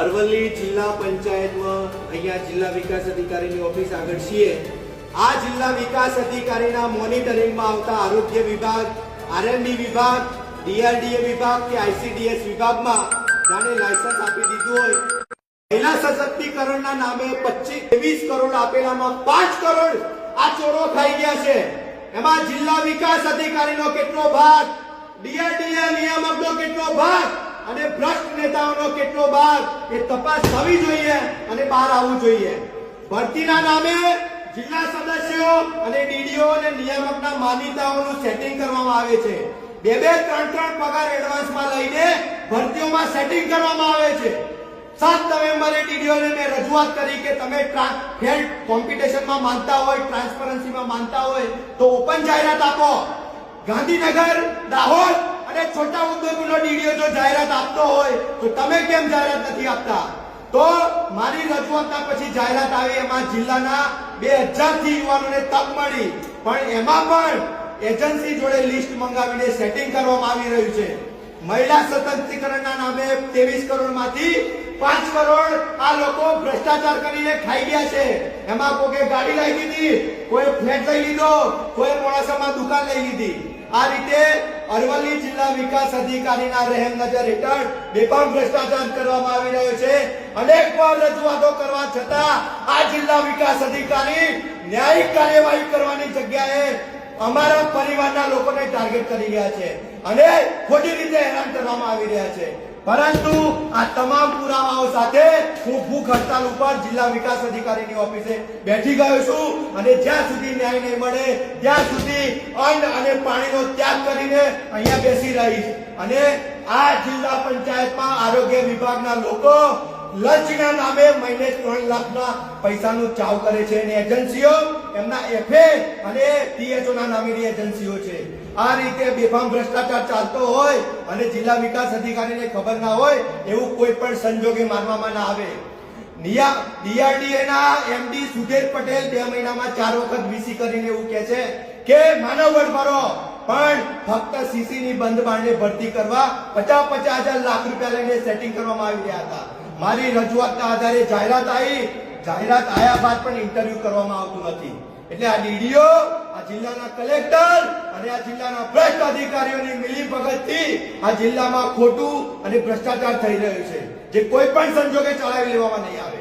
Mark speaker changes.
Speaker 1: અરવલ્લી જિલ્લા પંચાયતમાં અહીંયા જિલ્લા વિકાસ અધિકારીની ઓફિસ આગળ છીએ. આ જિલ્લા વિકાસ અધિકારીના મોનિટરિંગમાં આવતા આરોગ્ય વિભાગ આરએનબી વિભાગ ડીઆરડીએ વિભાગ કે આઈસીડીએસ વિભાગમાં જાણે લાયસન્સ આપી દીધું હોય. મહિલા સશક્તિકરણના નામે પચીસ ત્રેવીસ કરોડ આપેલામાં પાંચ કરોડ આ ચોરો ખાઈ ગયા છે. એમાં જિલ્લા વિકાસ અધિકારીનો કેટલો ભાગ ડીઆરડીએ નિયામકનો કેટલો ભાગ? અને ભ્રષ્ટ નેતાઓનો કેટલો ભાગ એ તપાસ થવી જોઈએ અને બહાર આવવું જોઈએ. ભરતીના નામે જિલ્લા સદસ્યો અને ડીડીઓ અને નિયામકના માન્યતાઓનું સેટિંગ કરવામાં આવે છે. બે બે ત્રણ ત્રણ પગાર એડવાન્સમાં લઈને ભરતીઓમાં સેટિંગ કરવામાં આવે છે. સાત નવેમ્બરે ડીડીઓને મેં રજૂઆત કરી કે તમે ફેર કોમ્પિટિશનમાં માનતા હોય, ટ્રાન્સપરન્સીમાં માનતા હોય, તો ઓપન જાહેરાત આપો. ગાંધીનગર, દાહોદ અને છોટા ઉદ્યોગોનો ડીડીઓ જો જાહેરાત આપતો હોય, તો તમે કેમ જાહેરાત નથી આપતા? તો મારી રજૂઆતના પછી જાહેરાત આવી, એમાં જિલ્લાના બે હજારથી યુવાનોને તક મળી. પણ એમાં પણ એજન્સી જોડે લિસ્ટ મંગાવીને સેટિંગ કરવામાં આવી રહ્યું છે. મહિલા સશક્તિકરણના નામે ત્રેવીસ કરોડમાંથી પાંચ કરોડ આ લોકો ભ્રષ્ટાચાર કરીને ખાઈ ગયા છે. એમાં કોકે ગાડી લઈ લીધી કોઈ ફ્લેટ લઈ લીધો કોઈ મોડાસામાં દુકાન લઈ લીધી. આ રીતે અરવલ્લી જિલ્લા વિકાસ અધિકારીના રહેમ નજર હેઠળ બેફામ ભ્રષ્ટાચાર કરવામાં આવી રહ્યો છે. અનેક વાર રજૂઆતો કરવા છતાં આ જિલ્લા વિકાસ અધિકારી ન્યાયિક કાર્યવાહી કરવાની જગ્યાએ અમારા પરિવારના લોકોને ટાર્ગેટ કરી રહ્યા છે અને ખોટી રીતે હેરાન કરવામાં આવી રહ્યા છે. પરંતુ આ તમામ પુરાવાઓ સાથે હું ભૂખ હડતાલ ઉપર જિલ્લા વિકાસ અધિકારીની ઓફિસે બેઠી ગયો છું અને જ્યાં સુધી ન્યાય નહીં મળે, ત્યાં સુધી અન્ન અને પાણીનો ત્યાગ કરીને અહીંયા બેસી રહીશ અને આ જિલ્લા પંચાયતમાં આરોગ્ય વિભાગના લોકો લંચના નામે મહિને ત્રણ લાખના પૈસાનું ચાવ કરે છે. અને એજન્સીઓ એમના એફએ અને પીએચઓના નામેની એજન્સીઓ છે. આ રીતે બેફામ ભ્રષ્ટાચાર ચાલતો હોય અને જિલ્લા વિકાસ અધિકારીને ખબર ના હોય એવું કોઈ પણ સંજોગે માનવામાં ના આવે. ડીઆરડીએ ના એમડી સુધીર પટેલ બે મહિનામાં ચાર વખત વીસી કરીને એવું છે કે, માનવ બળ ભરો પણ ફક્ત સીસીની બંધ બારણે ભરતી કરવા પચાસ પચાસ હજાર લાખ રૂપિયા લઈને સેટિંગ કરવામાં આવી રહ્યા હતા. મારી રજૂઆતના આધારે જાહેરાત આવી જાહેરાત આયા બાદ પણ ઇન્ટરવ્યુ કરવામાં આવતું નથી. એટલે આ ડીડીઓ, આ જિલ્લાના કલેક્ટર અને આ જિલ્લાના ભ્રષ્ટ અધિકારીઓની મિલીભગતથી આ જિલ્લામાં ખોટું અને ભ્રષ્ટાચાર થઈ રહ્યો છે. જે કોઈ પણ સંજોગે ચલાવી લેવામાં નહીં આવે.